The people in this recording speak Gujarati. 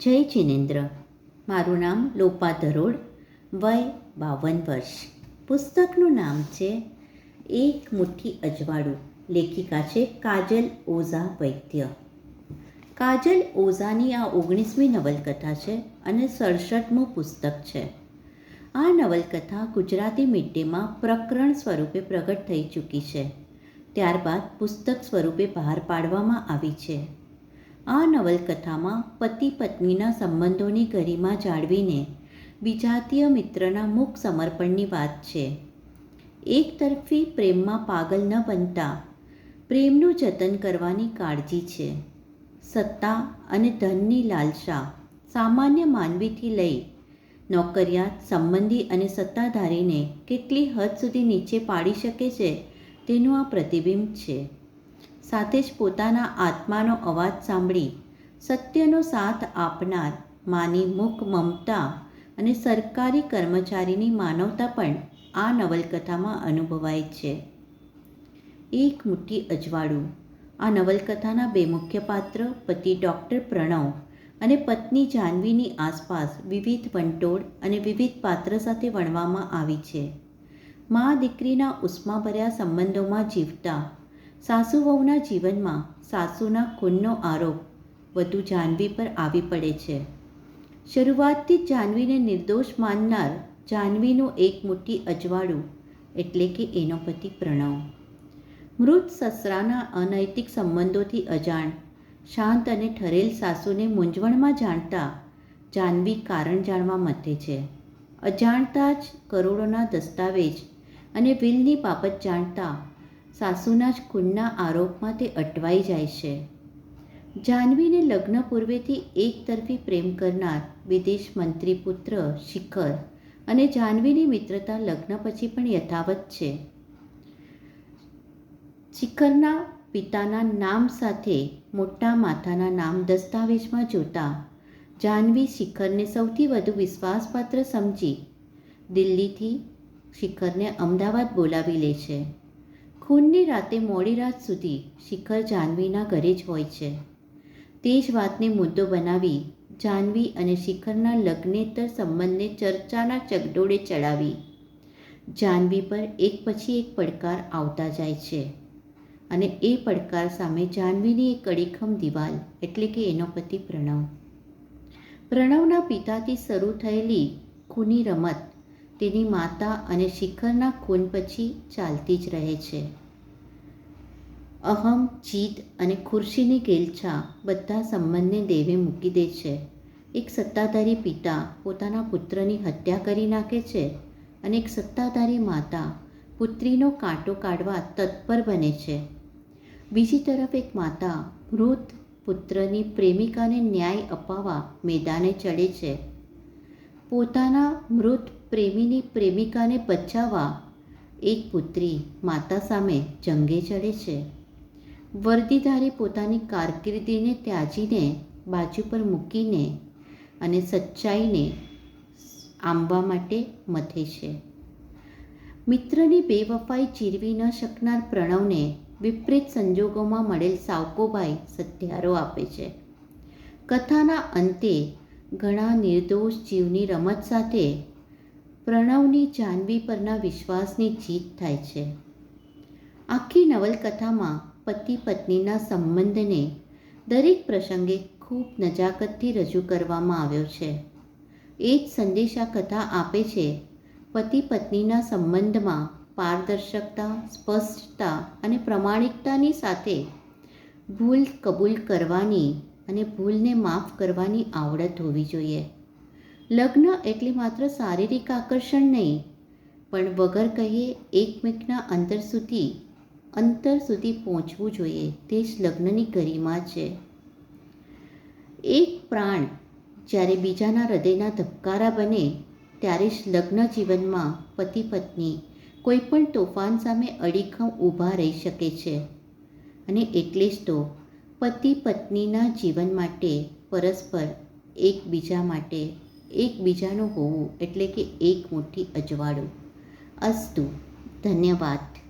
જય જિનેન્દ્ર. મારું નામ લોપા ધરોડ વય બાવન વર્ષ. પુસ્તકનું નામ છે એક મુઠ્ઠી અજવાળું. લેખિકા છે કાજલ ઓઝા વૈદ્ય. કાજલ ઓઝાની આ ઓગણીસમી નવલકથા છે અને સડસઠમું પુસ્તક છે. આ નવલકથા ગુજરાતી મિડ ડેમાં પ્રકરણ સ્વરૂપે પ્રગટ થઈ ચૂકી છે. ત્યારબાદ પુસ્તક સ્વરૂપે બહાર પાડવામાં આવી છે. આ નવલકથામાં પતિ પત્નીના સંબંધોની ગરિમા જાળવીને વિજાતીય મિત્રના મુખ સમર્પણની વાત છે. એક તરફી પ્રેમમાં પાગલ ન બનતા પ્રેમનું જતન કરવાની કાળજી છે. સત્તા અને ધનની લાલસા સામાન્ય માનવીથી લઈ નોકરિયાત, સંબંધી અને સત્તાધારીને કેટલી હદ સુધી નીચે પાડી શકે છે તેનું આ પ્રતિબિંબ છે. સાથે જ પોતાના આત્માનો અવાજ સાંભળી, સત્યનો સાથ આપનાર, માની મુખ મમતા અને સરકારી કર્મચારીની માનવતા પણ આ નવલકથામાં અનુભવાય છે. એક મુઠ્ઠી અજવાળું, આ નવલકથાના બે મુખ્ય પાત્ર પતિ ડૉક્ટર પ્રણવ અને પત્ની જાહ્નવીની આસપાસ વિવિધ વંટોળ અને વિવિધ પાત્ર સાથે વણવામાં આવી છે. મા દીકરીના ઉષ્માભર્યા સંબંધોમાં જીવતા સાસુ જીવનમાં સાસુના ખૂનનો આરોપ વધુ જાહ્નવી પર આવી પડે છે. શરૂઆતથી જ જાહ્નવીને નિર્દોષ માનનાર જાહ્નવીનું એક મુઠ્ઠી અજવાળું એટલે કે એનો પતિ પ્રણવ. મૃત સસરાના અનૈતિક સંબંધોથી અજાણ, શાંત અને ઠરેલ સાસુને મૂંઝવણમાં જાણતા જાહ્નવી કારણ જાણવા મથે છે. અજાણતા જ કરોડોના દસ્તાવેજ અને વિલની બાબત જાણતા સાસુના જ ખૂનના આરોપમાં તે અટવાઈ જાય છે. જાહ્નવીને લગ્ન પૂર્વેથી એક તરફી પ્રેમ કરનાર વિદેશ મંત્રી પુત્ર શિખર અને જાહ્નવીની મિત્રતા લગ્ન પછી પણ યથાવત છે. શિખરના પિતાના નામ સાથે મોટા માથાના નામ દસ્તાવેજમાં જોતા જાહ્નવી શિખરને સૌથી વધુ વિશ્વાસપાત્ર સમજી દિલ્હીથી શિખરને અમદાવાદ બોલાવી લે છે. ખૂનની રાતે મોડી રાત સુધી શિખર જાહ્નવીના ઘરે જ હોય છે. તે જ વાતને મુદ્દો બનાવી જાહ્નવી અને શિખરના લગ્નેતર સંબંધને ચર્ચાના ચગડોળે ચડાવી. જાહ્નવી પર એક પછી એક પડકાર આવતા જાય છે અને એ પડકાર સામે જાહ્નવીની એક અડીખમ દિવાલ, એટલે કે એનો પતિ પ્રણવ. પ્રણવના પિતાથી શરૂ થયેલી ખૂની રમત તેની માતા અને શિખરના ખૂન પછી ચાલતી જ રહે છે. અહમ, જીત અને ખુરશીની ગેલછા બધા સંબંધને દેવે મૂકી દે છે. એક સત્તાધારી પિતા પોતાના પુત્રની હત્યા કરી નાખે છે અને એક સત્તાધારી માતા પુત્રીનો કાંટો કાઢવા તત્પર બને છે. બીજી તરફ એક માતા મૃત પુત્રની પ્રેમિકાને ન્યાય અપાવવા મેદાને ચડે છે. પોતાના મૃત પ્રેમીની પ્રેમિકાને બચાવવા એક પુત્રી માતા સામે જંગે ચડે છે. વર્દીધારી પોતાની કારકિર્દીને ત્યાજીને બાજુ પર મૂકીને અને સચ્ચાઈને આંબવા માટે મથે છે. મિત્રની બેવફાઈ ચીરવી ન શકનાર પ્રણવને વિપરીત સંજોગોમાં મળેલ સાવકોભાઈ સત્યારો આપે છે. કથાના અંતે ઘણા નિર્દોષ જીવની રમત સાથે પ્રણવની જાનવી પરના વિશ્વાસની જીત થાય છે. આખી નવલકથામાં પતિ પત્નીના સંબંધને દરેક પ્રસંગે ખૂબ નજાકતથી રજૂ કરવામાં આવ્યો છે. એ જ સંદેશ કથા આપે છે પતિ પત્નીના સંબંધમાં પારદર્શકતા, સ્પષ્ટતા અને પ્રમાણિકતાની સાથે ભૂલ કબૂલ કરવાની અને ભૂલને માફ કરવાની આવડત હોવી જોઈએ. લગ્ન એટલે માત્ર શારીરિક આકર્ષણ નહીં, પણ વગર કહીએ એકમેકના અંતર સુધી અંતર સુધી પહોંચવું જોઈએ, તે જ લગ્નની ગરિમા છે. એક પ્રાણ જ્યારે બીજાના હૃદયના ધબકારા બને, ત્યારે જ લગ્ન જીવનમાં પતિ પત્ની કોઈ પણ તોફાન સામે અડીખમ ઊભા રહી શકે છે. અને એટલે જ તો પતિ પત્નીના જીવન માટે, પરસ્પર એકબીજા માટે એકબીજાનું હોવું એટલે કે એક મુઠ્ઠી અજવાળું. અસ્તુ. ધન્યવાદ.